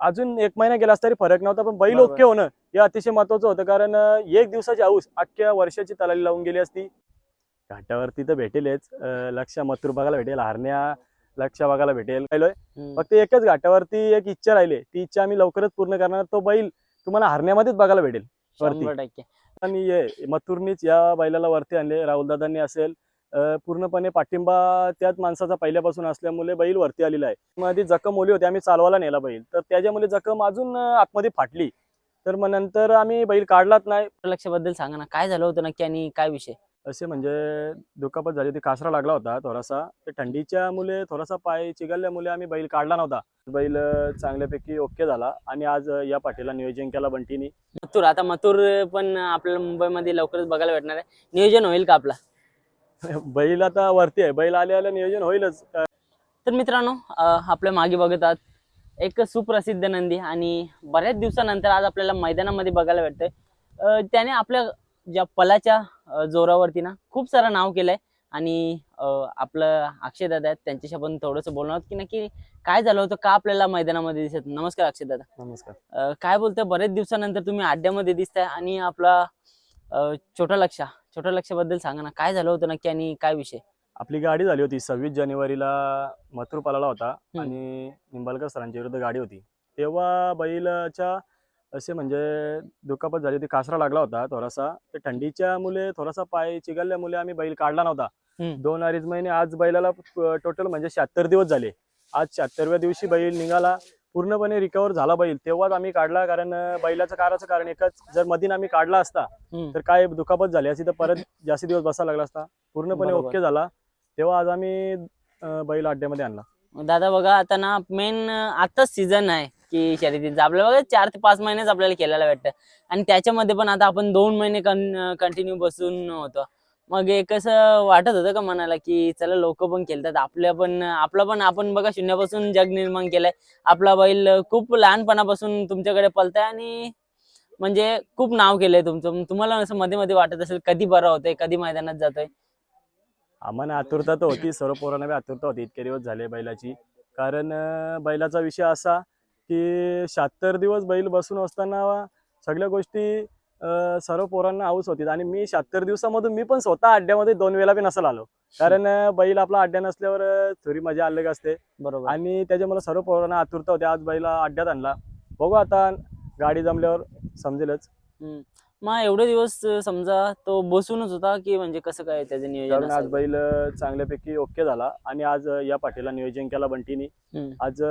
अजून एक महिना गेलास तरी फरक नव्हता पण बैल. ओके होणं हे अतिशय महत्वाचं होतं कारण एक दिवसाची हाऊस अख्ख्या वर्षाची तलाली लावून गेली असती. घाटावरती तर भेटेलच लक्ष मथुर बघायला भेटेल हरण्या लक्ष बघायला भेटेल. फक्त एकच घाटावरती एक इच्छा राहिली ती इच्छा आम्ही लवकरच पूर्ण करणार तो बैल तुम्हाला हरण्यामध्येच बघायला भेटेल आणि ये मथुरनीच या बैलाला वरती आणले राहुलदादांनी असेल अं, पूर्णपणे पाठिंबा त्याच माणसाचा पहिल्यापासून असल्यामुळे बैल वरती आलेला आहे. मध्ये जखम ओली होती आम्ही चालवायला नेला बैल. तर त्याच्यामुळे जखम अजून आतमध्ये फाटली. तर मग नंतर आम्ही बैल काढलाच नाही. लक्षाबद्दल सांगा ना काय झालं होतं नक्की आणि काय विषय? असे म्हणजे दुखापत झाली होती कासरा लागला होता थोडासा. तर थंडीच्या मुले थोडासा पाय चिघलल्यामुळे आम्ही बैल काढला नव्हता. बैल चांगल्यापैकी ओके झाला आणि आज या पाठीला नियोजन केला बंटीनी. मथुर आता मथुर पण आपल्याला मुंबईमध्ये लवकरच बघायला भेटणार आहे. नियोजन होईल का आपला? बैल आता वरती आहे. बैल आले आले नियोजन होईलच. तर मित्रांनो आपल्या मागे बघत आहात. एक सुप्रसिद्ध नंदी आणि बऱ्याच दिवसानंतर आज आपल्याला मैदानामध्ये बघायला भेटतंय. त्याने आपल्या ज्या पलाच्या जोरावरती ना खूप सारं नाव केलंय. आणि आपलं अक्षय दादा आहेत त्यांच्याशी आपण थोडंसं बोलणार आहोत की नक्की काय झालं होतं का आपल्याला मैदानामध्ये दिसत नमस्कार अक्षय दादा. नमस्कार. काय बोलतोय? बरेच दिवसानंतर तुम्ही अड्ड्यामध्ये दिसताय आणि आपला छोटा लक्ष छोटा लक्षाबद्दल सांगा ना काय झालं होतं नक्की आणि काय विषय? आपली गाडी झाली होती सव्वीस जानेवारीला मथुर पालाला होता. आणि निंबाळकर सरांच्या विरुद्ध गाडी होती. तेव्हा बैलाच्या असे म्हणजे दुखापत झाली होती कासरा लागला होता थोडासा. तर थंडीच्या मुले थोडासा पाय चिघलल्यामुळे आम्ही बैल काढला नव्हता. दोन अडीच महिने आज बैलाला टोटल म्हणजे शहात्तर दिवस झाले. आज शहात्तरव्या दिवशी बैल निघाला. पूर्णपणे रिकवर झाला बैल. तेव्हाच आम्ही काढला कारण बैलाचं काराचं कारण एकच जर मधीन आम्ही काढला असता. तर काय दुखापत झाली? असती तर परत जास्त दिवस बसायला लागला असता. पूर्णपणे. ओके झाला. तेव्हा आज आम्ही बैल अड्ड्यामध्ये आणला. दादा बघा आता ना मेन आताच सीझन आहे की शर्यतीचा. आपल्याला बघा चार ते पाच महिनेच आपल्याला खेळायला भेटतं. आणि त्याच्यामध्ये पण आता आपण दोन महिने कंटिन्यू बसून होतो. मग एक असं वाटत होतं का मनाला की चला लोक पण खेळतात. आपल्या पण आपला पण आपण बघा शून्यापासून जग निर्माण केलंय. आपला बैल खूप लहानपणापासून तुमच्याकडे पलताय आणि म्हणजे खूप नाव केलंय तुमचं. तुम्हाला असं मध्ये मध्ये वाटत असेल कधी बरं होतंय कधी मैदानात जातोय? आम्हाला आतुरता तर होती सर्व पोरांना बी आतुरता होती. इतके दिवस झाले बैलाची. कारण अं, बैलाचा विषय असा की शहात्तर दिवस बैल बसून असताना सगळ्या गोष्टी सर्व पोरांना हाऊस होती. आणि मी शहात्तर दिवसामधून मी पण स्वतः अड्ड्यामध्ये दोन वेळा बी नसल आलो. कारण बैल आपला अड्ड्या नसल्यावर थोडी मजा अलग असते. बरोबर. आणि त्याच्यामुळे सर्व पोरांना आतुरता होती. आज बैला अड्ड्यात आणला. बघू आता गाडी जमल्यावर समजेलच. मग एवढे दिवस समजा तो बसूनच होता की म्हणजे कसं काय त्याचं नियोजन कारण आज असायचं? बैल चांगल्यापैकी ओके झाला आणि आज या पाठीला नियोजन केला बंटीनी हम्म. आज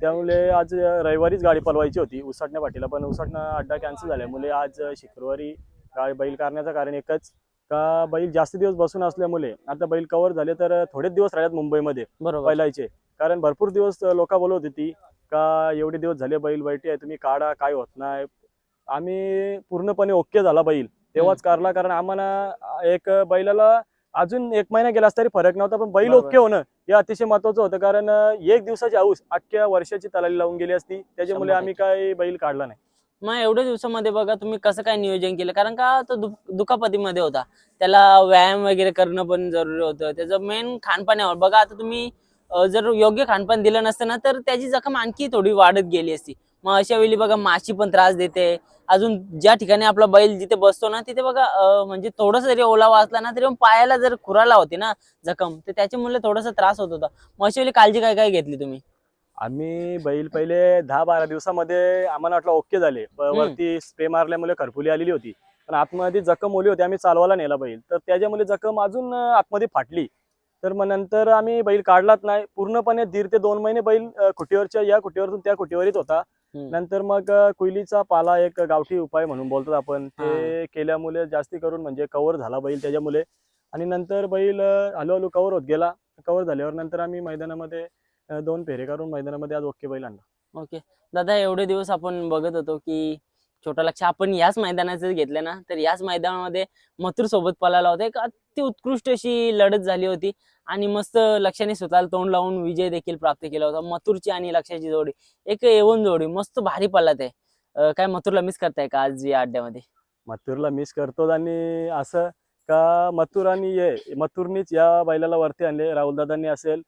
त्यामुळे आज रविवारीच गाडी पलवायची होती उसाटण्या पाठीला पण उसाटणं अड्डा कॅन्सल झाल्यामुळे आज शुक्रवारी गाडी बैल करण्याचं कारण एकच का बैल जास्त दिवस बसून असल्यामुळे आता बैल कव्हर झाले तर थोडेच दिवस राहिलेत मुंबईमध्ये बरोबर कारण भरपूर दिवस लोक बोलत होती का एवढे दिवस झाले बैल बैठी आहे तुम्ही काढा काय होत नाही आम्ही पूर्णपणे ओके झाला बैल. तेव्हाच काढला कारण आम्हाला एक बैलाला अजून एक महिना गेलास तरी फरक नव्हता पण बैल. ओके होणं हे अतिशय महत्वाचं होतं. कारण एक दिवसाची हाऊस अख्ख्या वर्षाची तलाली लावून गेली असती. त्याच्यामुळे आम्ही काय बैल काढला नाही. मग एवढ्या दिवसामध्ये बघा तुम्ही कसं काय नियोजन केलं? कारण का तो दु- दुखापतीमध्ये होता. त्याला व्यायाम वगैरे करणं पण जरुरी होतं. त्याचं मेन खानपाण्यावर बघा आता तुम्ही जर योग्य खानपान दिलं नसतं ना तर त्याची जखम आणखी थोडी वाढत गेली असती. मग अशा वेळी बघा माशी पण त्रास देते. अजून ज्या ठिकाणी आपला बैल जिथे बसतो ना तिथे बघा म्हणजे थोडस जरी ओलावा असला ना तरी पायाला जर खुराला होती ना जखम तर त्याच्यामुळे थोडासा त्रास होत होता. मग अशा वेळी काळजी काय काय घेतली तुम्ही? आम्ही बैल पहिले दहा बारा दिवसामध्ये आम्हाला वाटलं ओके झाले. वरती स्प्रे मारल्यामुळे खरफुली आलेली होती. पण आतमध्ये जखम ओली होती आम्ही चालवायला नेला बैल. तर त्याच्यामुळे जखम अजून आतमध्ये फाटली. तर मग नंतर आम्ही बैल काढलाच नाही. पूर्णपणे दीड ते दोन महिने बैल खुटीवरच्या या खुटीवरतून त्या खुटीवरीत होता. हम्म. नंतर मग कुयलीचा पाला एक गावठी उपाय म्हणून बोलतात आपण. ते केल्यामुळे जास्ती करून म्हणजे कव्हर झाला बैल त्याच्यामुळे. आणि नंतर बैल हळूहळू कव्हर होत गेला. कव्हर झाल्यावर नंतर आम्ही मैदानामध्ये दोन फेरे करून मैदानामध्ये आज ओके बैल आणला. ओके दादा एवढे दिवस आपण बघत होतो की छोटा लक्ष आपण याच मैदानाचं घेतलं ना? तर याच मैदानामध्ये मथुर सोबत पळाला होता. एक अति उत्कृष्ट अशी लढत झाली होती. आणि मस्त लक्षाने स्वतःला तोंड लावून विजय देखील प्राप्त केला होता. मथुरची आणि लक्षाची जोडी. एक एवन जोडी. मस्त भारी पडला आहे काय मथुरला मिस करताय का आज या अड्ड्यामध्ये? मथुरला मिस करतो आणि असं का मथुर आणि ये मथुरनीच या बैलाला वरती आणले. राहुलदादांनी असेल.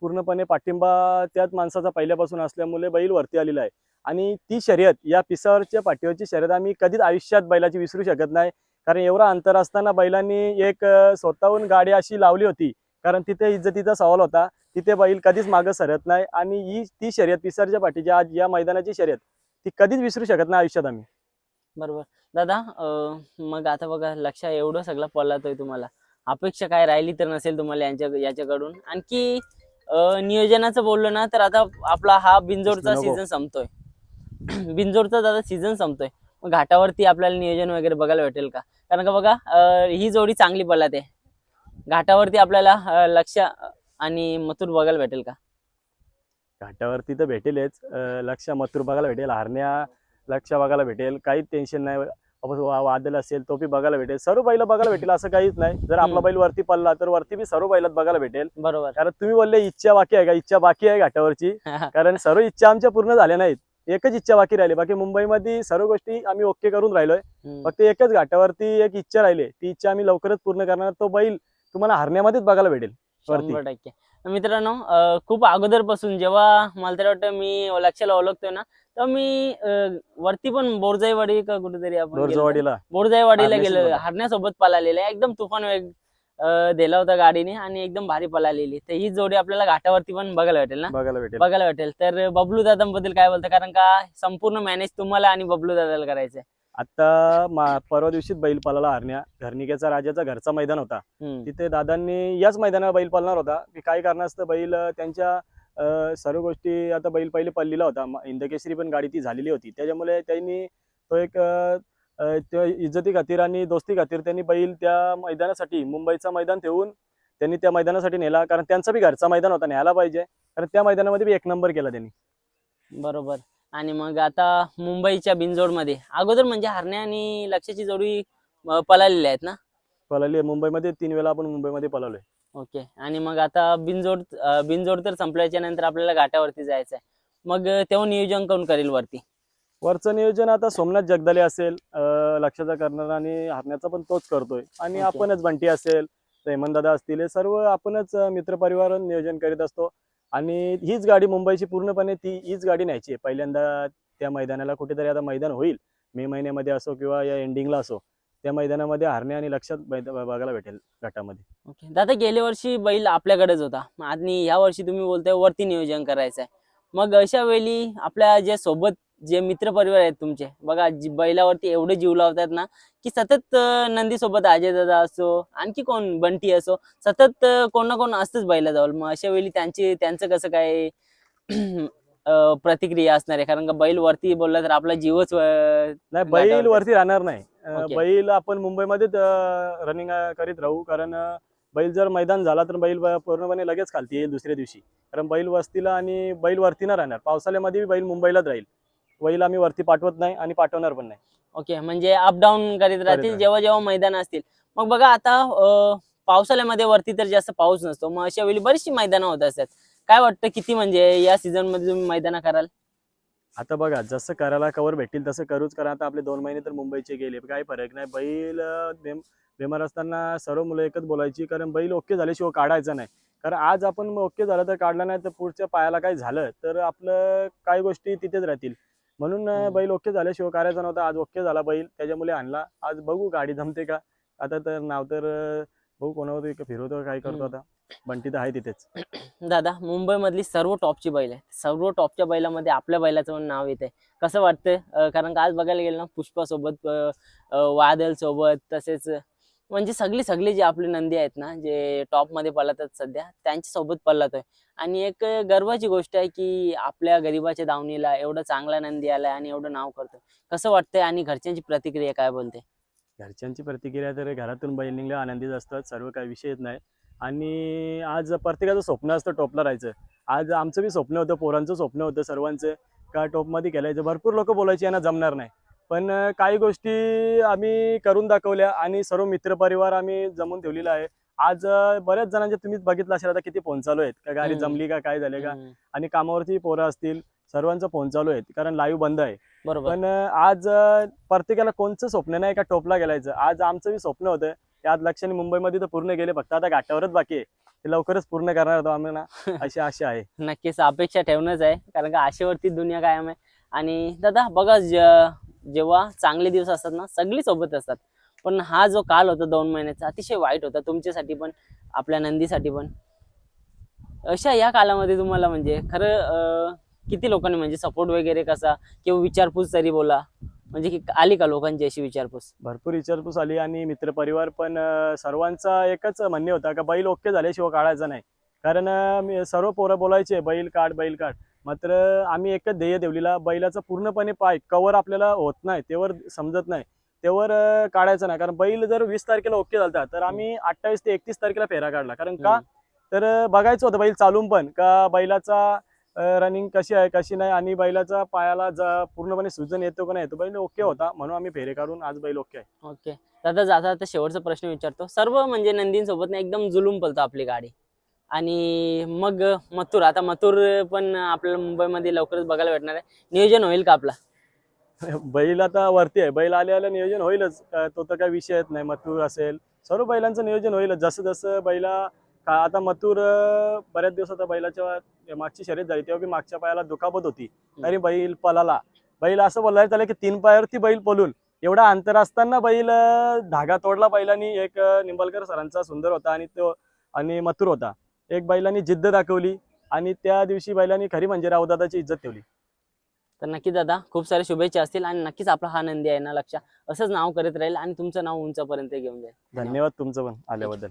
पूर्णपणे पाठिंबा त्याच माणसाचा पहिल्यापासून असल्यामुळे बैल वरती आलेला आहे. आणि ती शर्यत या पिसावरच्या पाठीवरची शर्यत आम्ही कधीच आयुष्यात बैलाची विसरू शकत नाही. कारण एवढा अंतर असताना बैलांनी एक स्वतःहून गाडी अशी लावली होती. कारण तिथे इज्जतीचा सवाल होता. तिथे बैल कधीच मागं सरत नाही आणि ही ती शर्यत पिसारच्या पाठीची आज या मैदानाची शर्यत ती कधीच विसरू शकत नाही आयुष्यात आम्ही. बरोबर. दादा अं, मग आता बघा लक्ष एवढं सगळं पळतोय तुम्हाला. अपेक्षा काय राहिली तर नसेल तुम्हाला यांच्या याच्याकडून? आणखी अं, नियोजनाचं बोललो ना तर आता आपला हा बिंजोडचा नको. सीझन संपतोय. बिंजोडचा दादा सीझन संपतोय. मग घाटावरती आपल्याला नियोजन वगैरे बघायला भेटेल का? कारण का बघा ही जोडी चांगली पळत. आहे घाटावरती आपल्याला लक्ष आणि मथुर बघायला भेटेल का? घाटावरती तर भेटेलच लक्ष मथुर बघायला भेटेल हारण्या लक्ष बघायला भेटेल काहीच टेन्शन नाही. वादल असेल तो बी बघायला भेटेल. सर्व बैल बघायला भेटेल असं काहीच नाही. जर आपला. बैल वरती पडला तर वरती बी सर्व बैलात बघायला भेटेल. बरोबर. कारण तुम्ही बोलले इच्छा बाकी आहे का? इच्छा बाकी आहे घाटावरची. कारण सर्व इच्छा आमच्या पूर्ण झाल्या नाहीत. एकच इच्छा बाकी राहिली. बाकी मुंबईमध्ये सर्व गोष्टी आम्ही ओके करून राहिलोय. फक्त एकच घाटावरती एक इच्छा राहिली. ती इच्छा आम्ही लवकरच पूर्ण करणार. तो बैल तुम्हाला हरण्यामध्येच बघायला भेटेल. वरती. शंभर टक्के. मित्रांनो खूप अगोदरपासून जेव्हा मला तर वाटतं मी लक्षाला ओळखतोय ना तर मी वरती पण बोरजाईवाडी का कुठेतरी आपण बोरजाईवाडीला. हारण्यासोबत. गेलो. हारण्यासोबत आहे. एकदम तुफान वेग दिला होता गाडीने आणि एकदम भारी पळालेली. तर ही जोडी आपल्याला घाटावरती पण बघायला भेटेल ना? बघायला भेटेल. बघायला भेटेल. तर बबलू दादांबद्दल काय बोलता? कारण का संपूर्ण मॅनेज तुम्हाला आणि बबलू दादाला करायचंय आता परवा दिवशीच बैल पालाला हरण्या. घरनिकेचा राजाचा घरचा मैदान होता. तिथे दादांनी याच मैदानावर बैल पालणार होता. की काय कारणास्तव बैल त्यांच्या सर्व गोष्टी आता बैल पहिले पडलेला होता. हिंदकेसरी पण गाडी ती झालेली होती. त्याच्यामुळे त्यांनी तो एक त्यो इज्जती खातीर आणि दोस्ती खातीर त्यांनी बैल त्या मैदानासाठी मुंबईचा मैदान ठेवून त्यांनी त्या मैदानासाठी नेला. कारण त्यांचा बी घरचा मैदान होता न्यायला पाहिजे. कारण त्या मैदानामध्ये बी एक नंबर केला त्यांनी. बरोबर. आणि मग आता मुंबईच्या बिनजोडमध्ये अगोदर म्हणजे हरण्या आणि लक्षाची जोडी पळालेल्या आहेत ना? पळाली मुंबईमध्ये तीन वेळा आपण मुंबईमध्ये पळालोय. ओके. आणि मग आता बिनजोड बिनजोड तर संपल्याच्या नंतर आपल्याला घाटावरती जायचं आहे मग तेव्हा नियोजन कोण करेल वरती? वरचं नियोजन आता सोमनाथ जगदाले असेल लक्षाचा करणार आणि हरण्याचा पण तोच करतोय. आणि. आपणच बंटी असेल हेमंत दादा असतील हे सर्व आपणच मित्रपरिवार नियोजन करीत असतो. आणि हीच गाडी मुंबईची पूर्णपणे ती हीच गाडी न्यायची आहे. पहिल्यांदा त्या मैदानाला कुठेतरी आता मैदान होईल. मे महिन्यामध्ये असो किंवा या एंडिंगला असो त्या मैदानामध्ये हरणे आणि लक्षात बघायला भेटेल गटामध्ये. ओके. दादा गेल्या वर्षी बैल आपल्याकडेच होता. आणि ह्या वर्षी तुम्ही बोलताय वरती नियोजन करायचं आहे मग अशा वेळी आपल्या जे सोबत जे मित्रपरिवार आहेत तुमचे बघा जी- बैलावरती एवढे जीव लावतात ना की सतत अं, नंदी सोबत अजय दादा असो आणखी कोण बंटी असो सतत कोण ना कोण असतंच बैलाजवळ. मग अशा वेळी त्यांची त्यांचं कसं काय प्रतिक्रिया असणार आहे? कारण का बैल वरती बोलला तर आपला जीवच नाही बैल. वरती राहणार नाही. बैल आपण मुंबईमध्येच रनिंग करीत राहू. कारण बैल जर मैदान झाला तर बैल पूर्णपणे लगेच खालती येईल दुसऱ्या दिवशी. कारण बैल वस्तीला आणि बैल वरती न राहणार. पावसाळ्यामध्ये बैल मुंबईलाच राहील. बैल आम्ही वरती पाठवत नाही आणि पाठवणार पण नाही. ओके म्हणजे अपडाऊन करीत राहतील राहतील. जेव्हा जेव्हा मैदान असतील. मग बघा आता अं, पावसाळ्यामध्ये वरती तर जास्त पाऊस नसतो. मग अशा वेळी बरीचशी मैदानं होत असतात. काय वाटतं किती म्हणजे या सीझनमध्ये तुम्ही मैदान कराल? आता बघा जसं करायला कवर भेटतील तसं करूच. कारण आता आपले दोन महिने तर मुंबईचे गेले. काही फरक नाही. बैल अं, बेम- बेमार असताना सर्व मुलं एकच बोलायची. कारण बैल ओके झाल्याशिवाय काढायचा नाही. कारण आज आपण ओके झालं तर काढला नाही तर पुढच्या पायाला काय झालं तर आपलं काही गोष्टी तिथेच राहतील. म्हणून. बैल ओके झाल्याशिवाय करायचा नव्हता. आज ओके झाला बैल. त्याच्यामुळे आणला. आज बघू गाडी जमते का? आता तर नाव तर बघू कोणावर फिरवतो काय करतो. आता. बंटी तर आहे तिथेच. दादा मुंबईमधली सर्व टॉपची बैल आहे सर्व टॉपच्या बैलामध्ये आपल्या बैलाचं पण नाव येते कसं वाटतं अं, कारण का आज बघायला गेलं ना पुष्पा सोबत वादल सोबत तसेच म्हणजे सगळी सगळी जी आपली नंदी आहेत ना जे टॉपमध्ये पळतात सध्या त्यांच्यासोबत आहे. आणि एक गर्वाची गोष्ट आहे की आपल्या गरीबाच्या दावणीला एवढं चांगला नंदी आलाय आणि एवढं नाव करतो कसं वाटतंय आणि घरच्यांची प्रतिक्रिया काय बोलते? घरच्यांची प्रतिक्रिया तर घरातून बैल निघले आनंदीत असतात सर्व काही विषय येत नाही. आणि आज प्रत्येकाचं स्वप्न असतं टॉपला राहायचं. आज आमचं बी स्वप्न होतं पोरांचं स्वप्न होतं सर्वांचं. का टॉपमध्ये खेळायचं? भरपूर लोक बोलायची यांना जमणार नाही. पण काही गोष्टी आम्ही करून दाखवल्या आणि सर्व मित्रपरिवार आम्ही जमून ठेवलेला आहे. आज बऱ्याच जणांचे तुम्हीच बघितलं असेल आता किती फोन चालू आहेत. का गाडी. जमली का काय झाले का? आणि कामावरती पोरं असतील सर्वांचं फोन चालू आहेत. कारण लाईव्ह बंद आहे. बरोबर. पण आज प्रत्येकाला कोणचं स्वप्न नाही का टोपला गेलायचं आज आमचं बी स्वप्न होतं ते आज लक्षाने मुंबईमध्ये तर पूर्ण गेले फक्त आता घाटावरच बाकी आहे. ते लवकरच पूर्ण करणार होतो आम्ही ना अशी आशा आहे. नक्कीच अपेक्षा ठेवणंच आहे. कारण का आशेवरती दुनिया कायम आहे. आणि दादा बघा जेव्हा चांगले दिवस असतात ना सगळी सोबत असतात. पण हा जो काल होता दोन महिन्याचा अतिशय वाईट होता तुमच्यासाठी पण आपल्या नंदीसाठी पण. अशा या कालामध्ये तुम्हाला म्हणजे खरं किती लोकांनी म्हणजे सपोर्ट वगैरे कसा किंवा विचारपूस तरी बोला? म्हणजे की आली का लोकांची अशी विचारपूस? भरपूर विचारपूस आली आणि मित्रपरिवार पण सर्वांचा एकच म्हणणे होता का बैल ओके झाल्याशिवाय काढायचा नाही. कारण सर्व पोरं बोलायचे बैल काढ बैल काढ. मात्र आम्ही एकच ध्येय ठेवलेला बैलाचा पूर्णपणे पाय कवर आपल्याला होत नाही तेवर समजत नाही तेवर काढायचं नाही. कारण बैल जर वीस तारखेला ओके झालता तर आम्ही अठ्ठावीस ते एकतीस तारखेला फेरा काढला. कारण का? तर बघायचं होतं बैल चालून पण का बैलाचा रनिंग कशी आहे कशी नाही आणि बैलाचा पायाला ज- पूर्णपणे सुजन येतो का नाही येतो? बैल ओके होता म्हणून आम्ही फेरे काढून आज बैल ओके आहे. ओके. दादा जाता आता शेवटचा प्रश्न विचारतो. सर्व म्हणजे नंदींसोबत एकदम जुलूम पलतो आपली गाडी. आणि मग मथुर. आता मथुर पण आपल्याला मुंबईमध्ये लवकरच बघायला भेटणार आहे. नियोजन होईल का आपला? बैल आता वरती आहे. बैल आले आले नियोजन होईलच. तो तर काही विषय येत नाही. मथुर असेल. सर्व बैलांचं नियोजन होईलच. जसं जसं बैला का आता मथुर बऱ्याच दिवस आता बैलाच्या मागची शर्यत झाली. तेव्हा बी मागच्या पायाला दुखापत होती. तरी बैल पलाला बैल असं बोलायला झालं की तीन पायावरती बैल पलून एवढा अंतर असताना बैल धागा तोडला बैलांनी. एक निंबलकर सरांचा सुंदर होता आणि तो आणि मथुर होता. एक बैलांनी जिद्द दाखवली आणि त्या दिवशी बैलांनी खरी म्हणजे रावदादाची इज्जत ठेवली. तर नक्कीच दादा खूप साऱ्या शुभेच्छा असतील आणि नक्कीच आपला हा नंदी आहे ना लक्ष असंच नाव करत राहील आणि तुमचं नाव उंचापर्यंत घेऊन जाईल. धन्यवाद तुमचं पण आल्याबद्दल.